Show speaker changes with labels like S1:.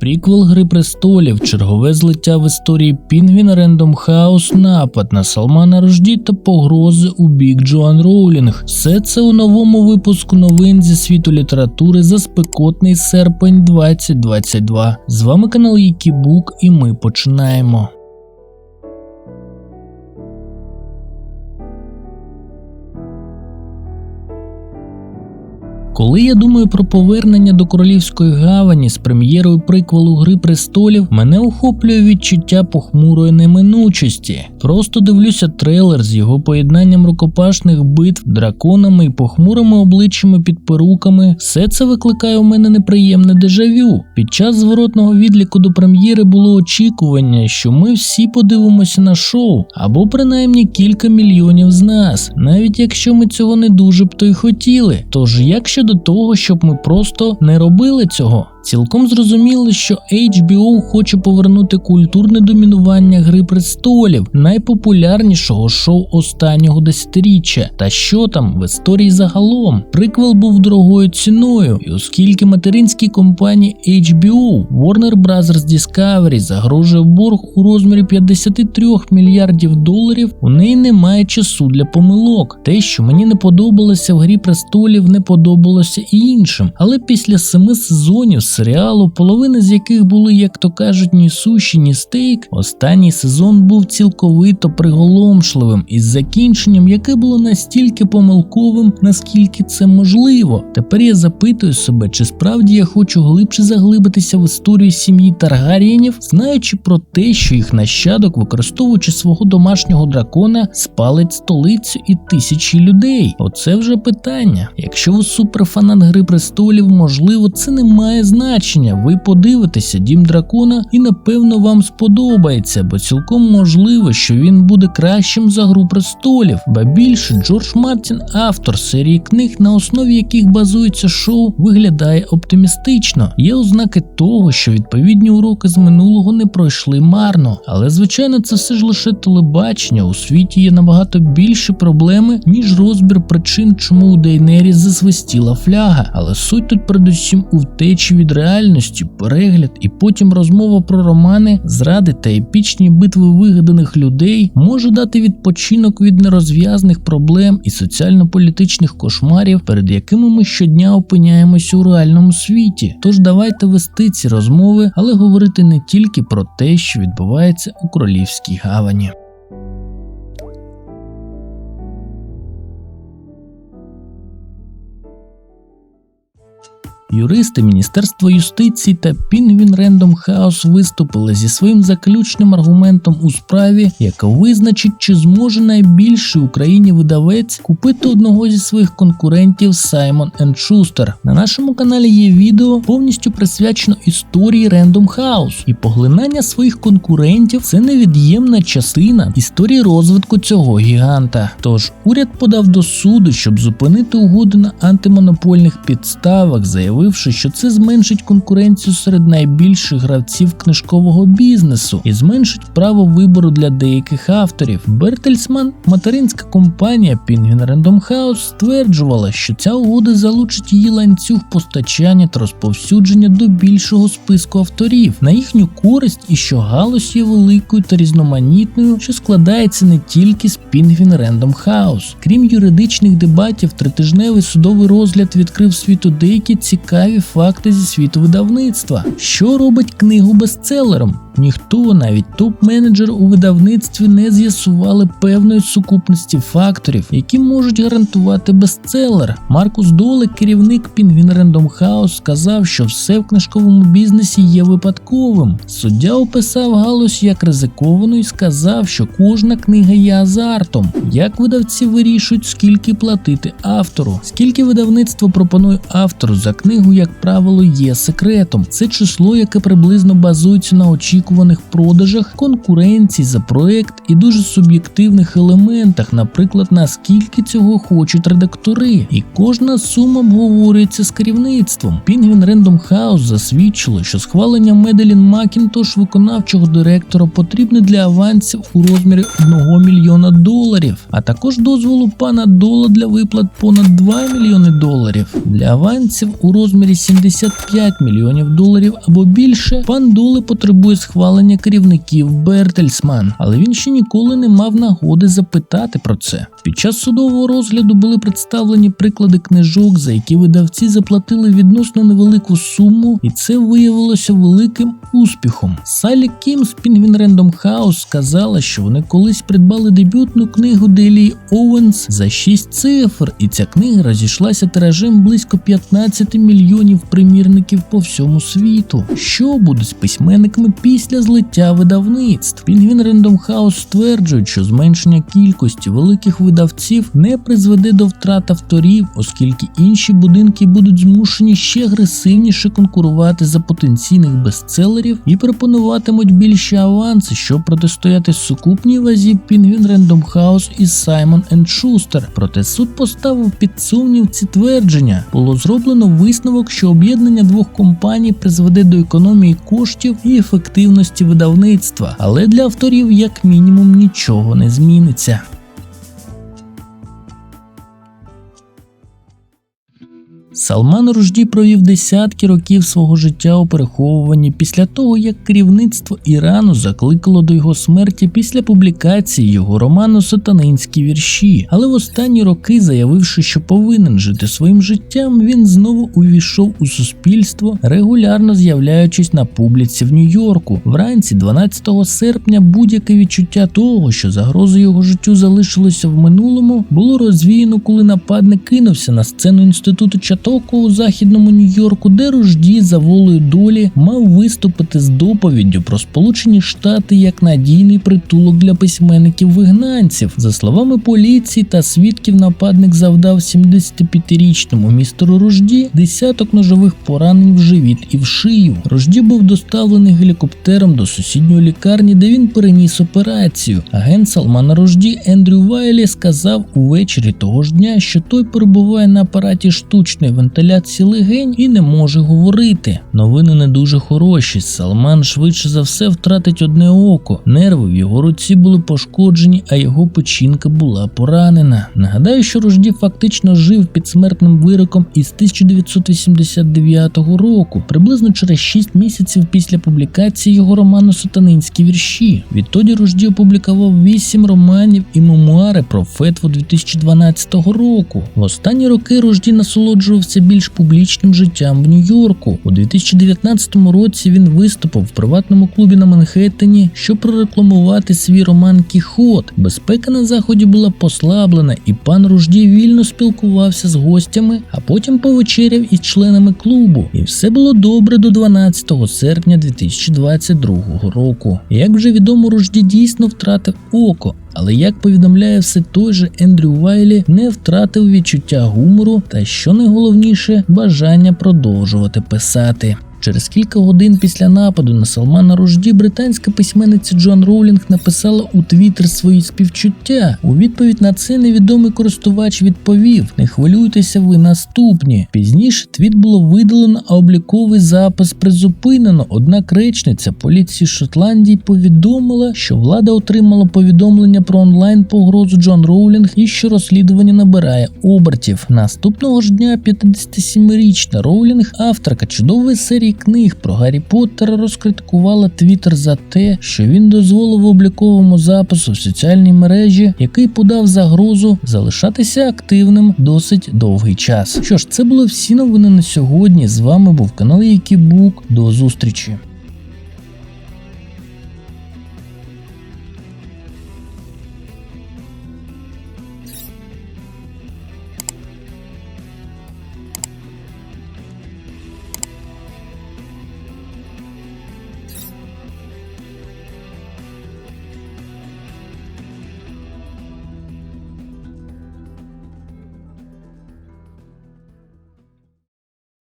S1: Приквел Гри престолів, чергове злиття в історії Пінгвін Рендом Хаус, напад на Салмана Рожді та погрози у бік Джоан Роулінг. Все це у новому випуску новин зі світу літератури за спекотний серпень 2022. З вами канал Якібук і ми починаємо. Коли я думаю про повернення до королівської гавані з прем'єрою приквелу Гри престолів, мене охоплює відчуття похмурої неминучості. Просто дивлюся трейлер з його поєднанням рукопашних битв, драконами і похмурими обличчями під перуками. Все це викликає у мене неприємне дежавю. Під час зворотного відліку до прем'єри було очікування, що ми всі подивимося на шоу, або принаймні кілька мільйонів з нас, навіть якщо ми цього не дуже б то й хотіли. Тож як щодо того, щоб ми просто не робили цього? Цілком зрозуміло, що HBO хоче повернути культурне домінування Гри престолів, найпопулярнішого шоу останнього десятиріччя. Та що там в історії загалом? Приквел був дорогою ціною, і оскільки материнській компанії HBO Warner Bros. Discovery загрожує борг у розмірі 53 мільярдів доларів, у неї немає часу для помилок. Те, що мені не подобалося в Грі престолів, не подобалося і іншим. Але після семи сезонів серіалу, половина з яких були, як то кажуть, ні суші, ні стейк, останній сезон був цілковито приголомшливим із закінченням, яке було настільки помилковим, наскільки це можливо. Тепер я запитую себе, чи справді я хочу глибше заглибитися в історію сім'ї Таргарієнів, знаючи про те, що їх нащадок, використовуючи свого домашнього дракона, спалить столицю і тисячі людей. Оце вже питання. Якщо ви суперфанат Гри престолів, можливо, це не має значення. Ви подивитеся Дім дракона і напевно вам сподобається, бо цілком можливо, що він буде кращим за гру престолів. Ба більше Джордж Мартін, автор серії книг, на основі яких базується шоу, виглядає оптимістично. Є ознаки того, що відповідні уроки з минулого не пройшли марно. Але звичайно, це все ж лише телебачення. У світі є набагато більші проблеми, ніж розбір причин, чому у Дейнері засвистіла фляга. Але суть тут передусім у втечі від реальності, перегляд і потім розмова про романи, зради та епічні битви вигаданих людей може дати відпочинок від нерозв'язних проблем і соціально-політичних кошмарів, перед якими ми щодня опиняємося у реальному світі. Тож давайте вести ці розмови, але говорити не тільки про те, що відбувається у королівській гавані. Юристи Міністерства юстиції та Пінгвін Рендом Хаус виступили зі своїм заключним аргументом у справі, яка визначить, чи зможе найбільший Україні видавець купити одного зі своїх конкурентів Simon Schuster. На нашому каналі є відео повністю присвячено історії Random House, і поглинання своїх конкурентів це невід'ємна частина історії розвитку цього гіганта. Тож уряд подав до суду, щоб зупинити угоду на антимонопольних підставах, заявивши, що це зменшить конкуренцію серед найбільших гравців книжкового бізнесу і зменшить право вибору для деяких авторів. Бертельсман, материнська компанія Penguin Random House, стверджувала, що ця угода залучить її ланцюг постачання та розповсюдження до більшого списку авторів на їхню користь і що галузь є великою та різноманітною, що складається не тільки з Penguin Random House. Крім юридичних дебатів, тритижневий судовий розгляд відкрив світу деякі цікаві факти зі світу видавництва. Що робить книгу бестселером? Ніхто, навіть топ-менеджер у видавництві не з'ясували певної сукупності факторів, які можуть гарантувати бестселер. Маркус Доле, керівник Penguin Random House, сказав, що все в книжковому бізнесі є випадковим. Суддя описав галузь як ризиковану і сказав, що кожна книга є азартом. Як видавці вирішують, скільки платити автору, скільки видавництво пропонує автору за книгу, як правило, є секретом. Це число, яке приблизно базується на неочікуваних продажах, конкуренції за проект і дуже суб'єктивних елементах, наприклад, наскільки цього хочуть редактори. І кожна сума обговорюється з керівництвом. Penguin Random House засвідчило, що схвалення Меделін Макінтош виконавчого директора потрібне для авансів у розмірі 1 мільйона доларів, а також дозволу пана Дола для виплат понад 2 мільйони доларів. Для авансів у розмірі 75 мільйонів доларів або більше. Пан Доле потребує схвалення керівників Бертельсман, але він ще ніколи не мав нагоди запитати про це. Під час судового розгляду були представлені приклади книжок, за які видавці заплатили відносно невелику суму, і це виявилося великим успіхом. Салі Кім з Penguin Random House сказала, що вони колись придбали дебютну книгу Делі Оуенс за 6 цифр, і ця книга розійшлася тиражем близько 15 мільйонів примірників по всьому світу. Що буде з письменниками після злиття видавництв? Penguin Random House стверджують, що зменшення кількості великих видавців не призведе до втрат авторів, оскільки інші будинки будуть змушені ще агресивніше конкурувати за потенційних бестселерів і пропонуватимуть більші аванси, щоб протистояти сукупній вазі Penguin Random House і Simon Schuster. Проте суд поставив під сумнів ці твердження. Було зроблено висновок, що об'єднання двох компаній призведе до економії коштів і ефективності видавництва, але для авторів як мінімум нічого не зміниться. Салман Ружді провів десятки років свого життя у переховуванні після того, як керівництво Ірану закликало до його смерті після публікації його роману Сатанинські вірші. Але в останні роки, заявивши, що повинен жити своїм життям, він знову увійшов у суспільство, регулярно з'являючись на публіці в Нью-Йорку. Вранці, 12 серпня, будь-яке відчуття того, що загрози його життю залишилося в минулому, було розвіяно, коли нападник кинувся на сцену інституту Чатоку у західному Нью-Йорку, де Ружді за волею долі мав виступити з доповіддю про Сполучені Штати як надійний притулок для письменників-вигнанців. За словами поліції та свідків, нападник завдав 75-річному містеру Ружді десяток ножових поранень в живіт і в шию. Ружді був доставлений гелікоптером до сусідньої лікарні, де він переніс операцію. Агент Салмана Ружді Ендрю Вайлі сказав увечері того ж дня, що той перебуває на апараті штучної вентиляції легень і не може говорити. Новини не дуже хороші. Салман швидше за все втратить одне око. Нерви в його руці були пошкоджені, а його печінка була поранена. Нагадаю, що Ружді фактично жив під смертним вироком із 1989 року, приблизно через 6 місяців після публікації його роману Сатанинські вірші. Відтоді Ружді опублікував 8 романів і мемуари про фетву 2012 року. В останні роки Ружді насолоджувався більш публічним життям в Нью-Йорку. У 2019 році він виступив в приватному клубі на Манхеттені, щоб прорекламувати свій роман Кіхот. Безпека на заході була послаблена, і пан Ружді вільно спілкувався з гостями, а потім повечеряв із членами клубу. І все було добре до 12 серпня 2022 року. Як вже відомо, Ружді дійсно втратив око. Але як повідомляє все той же Ендрю Вайлі, не втратив відчуття гумору та, що найголовніше, бажання продовжувати писати. Через кілька годин після нападу на Салмана Ружді британська письменниця Джон Роулінг написала у Твіттер свої співчуття. У відповідь на це невідомий користувач відповів: Не хвилюйтеся, ви наступні. Пізніше твіт було видалено, а обліковий запис призупинено. Однак речниця поліції Шотландії повідомила, що влада отримала повідомлення про онлайн погрозу Джон Роулінг і що розслідування набирає обертів. Наступного ж дня 57-річна Роулінг, авторка чудової серії книг про Гаррі Поттера, розкритикувала Твіттер за те, що він дозволив обліковому запису в соціальній мережі, який подав загрозу залишатися активним досить довгий час. Що ж, це були всі новини на сьогодні. З вами був канал Якібук. До зустрічі.